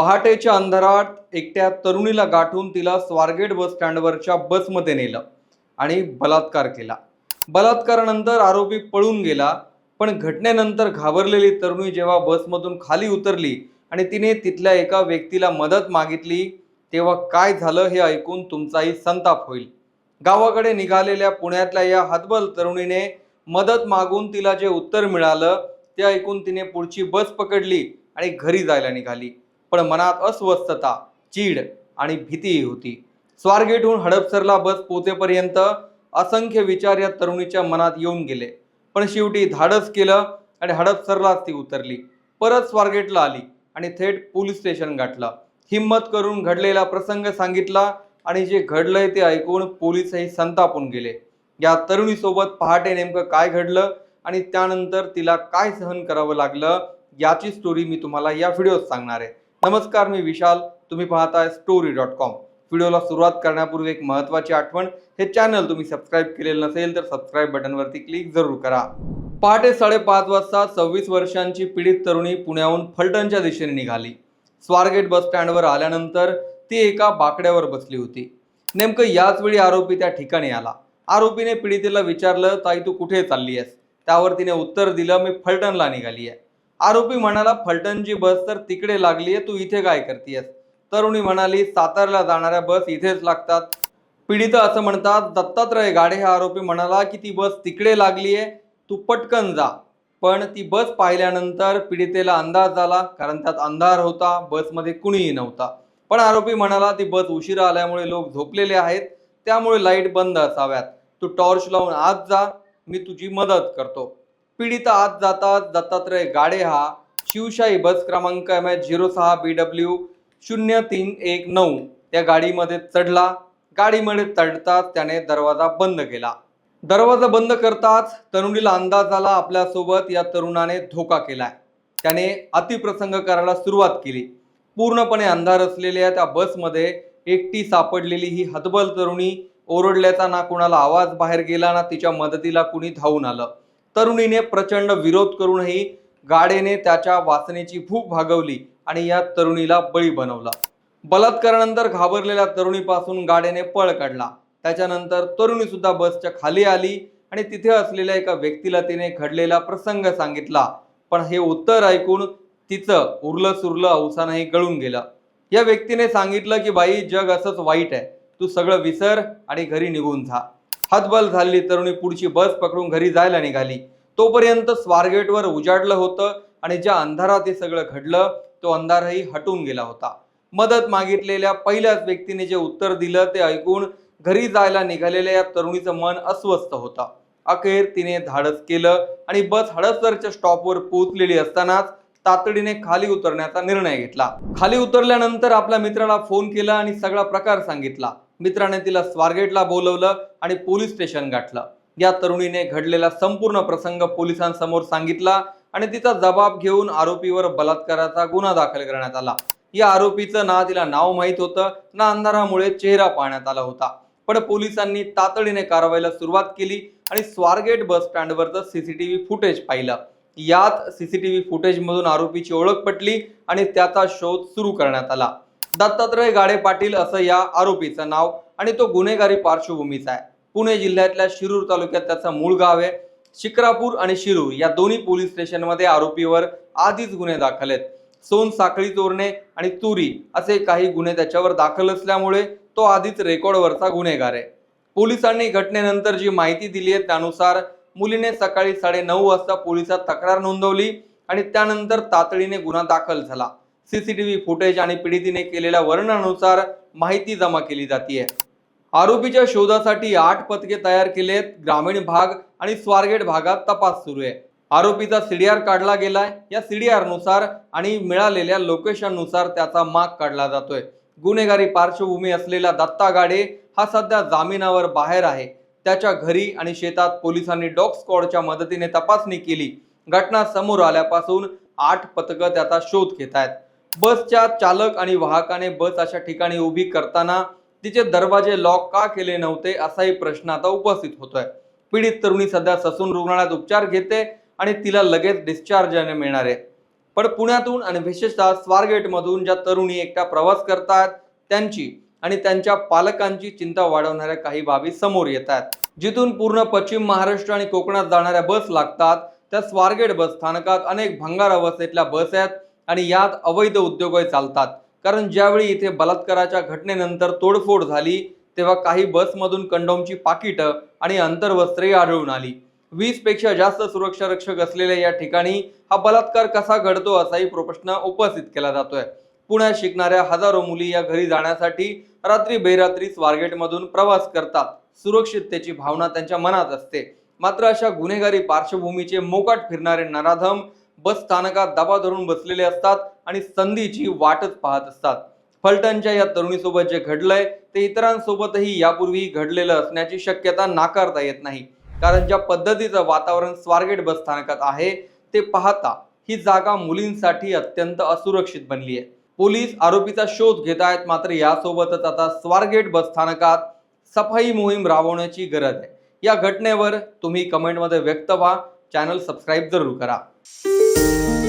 पहाटेच्या अंधारात एकट्या तरुणीला गाठून तिला स्वारगेट बस स्टँडवरच्या बसमध्ये नेलं आणि बलात्कार केला. बलात्कारानंतर आरोपी पळून गेला पण घटनेनंतर घाबरलेली तरुणी जेव्हा बसमधून खाली उतरली आणि तिने तिथल्या एका व्यक्तीला मदत मागितली तेव्हा काय झालं हे ऐकून तुमचाही संताप होईल. गावाकडे निघालेल्या पुण्यातल्या या हतबल तरुणीने मदत मागून तिला जे उत्तर मिळालं ते ऐकून तिने पुढची बस पकडली आणि घरी जायला निघाली. पण मनात अस्वस्थता चीड आणि भीतीही होती. स्वारगेटहून हडपसरला बस पोचेपर्यंत असंख्य विचार या तरुणीच्या मनात येऊन गेले. पण शेवटी धाडस केलं आणि हडपसरलाच ती उतरली. परत स्वारगेटला आली आणि थेट पोलीस स्टेशन गाठलं. हिंमत करून घडलेला प्रसंग सांगितला आणि जे घडलंय ते ऐकून पोलीसही संतापून गेले. या तरुणीसोबत पहाटे नेमकं काय घडलं आणि त्यानंतर तिला काय सहन करावं लागलं याची स्टोरी मी तुम्हाला या व्हिडिओत सांगणार आहे. नमस्कार मी विशाल. तुम्ही पाहताय स्टोरी डॉट कॉम व्हिडिओला सुरुवात करण्यापूर्वी एक महत्त्वाची आठवण हे चॅनल तुम्ही सबस्क्राईब केलेलं नसेल तर सबस्क्राईब बटनवरती क्लिक जरूर करा. पहाटे साडेपाच वाजता सव्वीस वर्षांची पीडित तरुणी पुण्याहून फलटणच्या दिशेने निघाली. स्वारगेट बस स्टँडवर आल्यानंतर ती एका बाकड्यावर बसली होती. नेमकं याच वेळी आरोपी त्या ठिकाणी आला. आरोपीने पीडितेला विचारलं ताई तू कुठे चालली आहेस? त्यावर तिने उत्तर दिलं मी फलटणला निघाली आहे. आरोपी म्हणाला फलटणची बस तर तिकडे लागली आहे तू इथे काय करतीयस? तरुणी म्हणाली सातारला जाणाऱ्या बस इथेच लागतात. पीडित असं म्हणतात दत्तात्रय गाडे हा आरोपी म्हणाला की ती बस तिकडे लागली आहे तू पटकन जा. पण ती बस पाहिल्यानंतर पीडितेला अंदाज झाला कारण त्यात अंधार होता बसमध्ये कुणीही नव्हता. पण आरोपी म्हणाला ती बस उशिरा आल्यामुळे लोक झोपलेले आहेत त्यामुळे लाइट बंद असाव्यात. तू टॉर्च लावून आत जा मी तुझी मदत करतो. पीडित आत जातात दत्तात्रय गाडे हा. शिवशाही बस क्रमांक एम एच झिरो सहा बी डब्ल्यू शून्य तीन एक नऊ. त्या गाडीमध्ये चढला. गाडीमध्ये चढताच त्याने दरवाजा बंद केला. दरवाजा बंद करताच तरुणीला अंदाज आला आपल्यासोबत या तरुणाने धोका केलाय. त्याने अतिप्रसंग करायला सुरुवात केली. पूर्णपणे अंधार असलेल्या त्या बसमध्ये एकटी सापडलेली ही हतबल तरुणी ओरडल्याचा ना कुणाला आवाज बाहेर गेला ना तिच्या मदतीला कुणी धावून आलं. तरुणीने प्रचंड विरोध करूनही गाडेने त्याच्या वासनेची भूक भागवली आणि या तरुणीला बळी बनवला. बलात्कारानंतर घाबरलेल्या तरुणीपासून गाडेने पळ काढला. त्याच्यानंतर तरुणी सुद्धा बसच्या खाली आली आणि तिथे असलेल्या एका व्यक्तीला तिने घडलेला प्रसंग सांगितला. पण हे उत्तर ऐकून तिचं उरलं सुरलं अवसानही गळून गेलं. या व्यक्तीने सांगितलं की बाई जग असंच वाईट आहे. तू सगळं विसर आणि घरी निघून जा. हातबल झालेली तरुणी पुढची बस पकडून घरी जायला निघाली. तोपर्यंत स्वारगेटवर उजाडलं होतं आणि ज्या अंधारात हे सगळं घडलं तो अंधारही हटून गेला होता. मदत मागितलेल्या पहिल्याच व्यक्तीने जे उत्तर दिलं ते ऐकून घरी जायला निघालेल्या या तरुणीचं मन अस्वस्थ होतं. अखेर तिने धाडस केलं आणि बस हडसरच्या स्टॉपवर पोहोचलेली असतानाच तातडीने खाली उतरण्याचा निर्णय घेतला. खाली उतरल्यानंतर आपल्या मित्राला फोन केला आणि सगळा प्रकार सांगितला. मित्राने तिला स्वारगेटला बोलवलं आणि पोलीस स्टेशन गाठलं. या तरुणीने घडलेला संपूर्ण प्रसंग पोलिसांसमोर सांगितला आणि तिचा जबाब घेऊन आरोपीवर बलात्काराचा गुन्हा दाखल करण्यात आला. या आरोपीचं ना तिला नाव माहीत होतं ना अंधारामुळे चेहरा पाहण्यात आला होता. पण पोलिसांनी तातडीने कारवाईला सुरुवात केली आणि स्वारगेट बस स्टँडवरचं सीसीटीव्ही फुटेज पाहिलं. यात सीसीटीव्ही फुटेजमधून आरोपीची ओळख पटली आणि त्याचा शोध सुरू करण्यात आला. दत्तात्रय गाडे पाटील असं या आरोपीचं नाव आणि तो गुन्हेगारी पार्श्वभूमीचा आहे. पुणे जिल्ह्यातल्या शिरूर तालुक्यात त्याचं मूळ गाव आहे. शिक्रापूर आणि शिरूर या दोन्ही पोलीस स्टेशनमध्ये आरोपीवर आधीच गुन्हे दाखल आहेत. सोन साखळी चोरणे आणि चोरी असे काही गुन्हे त्याच्यावर दाखल असल्यामुळे तो आधीच रेकॉर्डवरचा गुन्हेगार आहे. पोलिसांनी घटनेनंतर जी माहिती दिली आहे त्यानुसार मुलीने सकाळी साडे नऊ वाजता पोलिसात तक्रार नोंदवली आणि त्यानंतर तातडीने गुन्हा दाखल झाला. सीसीटीव्ही फुटेज आणि पीडितीने केलेल्या वर्णनानुसार माहिती जमा केली जाते आरोपीच्या शोधासाठी आठ पथके तयार केलेत ग्रामीण भाग आणि स्वारगेट भागात तपास सुरू आहे. आरोपीचा सीडीआर काढला गेलाय या सीडीआरनुसार आणि मिळालेल्या लोकेशननुसार त्याचा माग काढला जातोय. गुन्हेगारी पार्श्वभूमी असलेला दत्ता गाडे हा सध्या जामिनावर बाहेर आहे. त्याच्या घरी आणि शेतात पोलिसांनी डॉग स्क्वॉडच्या मदतीने तपासणी केली. घटना समोर आल्यापासून आठ पथकं त्याचा शोध घेत आहेत. बसच्या चालक आणि वाहकाने बस अशा ठिकाणी उभी करताना तिचे दरवाजे लॉक का केले नव्हते असाही प्रश्न आता उपस्थित होतोय. पीडित तरुणी सध्या ससून रुग्णालयात उपचार घेते आणि तिला लगेच डिस्चार्ज मिळणार. आहे पण पुण्यातून आणि विशेषतः स्वारगेटमधून ज्या तरुणी एकट्या प्रवास करतात त्यांची आणि त्यांच्या पालकांची चिंता वाढवणाऱ्या काही बाबी समोर येत आहेत जिथून पूर्ण पश्चिम महाराष्ट्र आणि कोकणात जाणाऱ्या बस लागतात त्या स्वारगेट बस स्थानकात अनेक भंगार अवस्थेतल्या बस आहेत. आणि यात अवैध उद्योगही चालतात. कारण ज्यावेळी इथे बलात्काराच्या घटनेनंतर तोडफोड झाली तेव्हा काही बसमधून कंडोमची पाकिटं आणि अंतर्वस्त्रही आढळून आली. वीसपेक्षा जास्त सुरक्षा रक्षक असलेल्या या ठिकाणी हा बलात्कार कसा घडतो असाही प्रश्न उपस्थित केला जातोय. पुण्यात शिकणाऱ्या हजारो मुली या घरी जाण्यासाठी रात्री बेरात्री स्वारगेटमधून प्रवास करतात. सुरक्षिततेची भावना त्यांच्या मनात असते. मात्र अशा गुन्हेगारी पार्श्वभूमीचे मोकाट फिरणारे नराधम बस स्थानकात दबा धरून बसलेले असतात आणि संधीची वाटच पाहत असतात. फलटणच्या या तरुणीसोबत जे घडलंय ते इतरांसोबतही यापूर्वी घडलेलं असण्याची शक्यता नाकारता येत नाही. कारण ज्या पद्धतीचं वातावरण स्वारगेट बस स्थानकात आहे ते पाहता ही जागा मुलींसाठी अत्यंत असुरक्षित बनली आहे. पोलीस आरोपीचा शोध घेत आहेत मात्र यासोबतच आता स्वारगेट बस स्थानकात सफाई मोहीम राबवण्याची गरज आहे. या घटनेवर तुम्ही कमेंटमध्ये व्यक्त व्हा. चॅनल सबस्क्राईब जरूर करा. you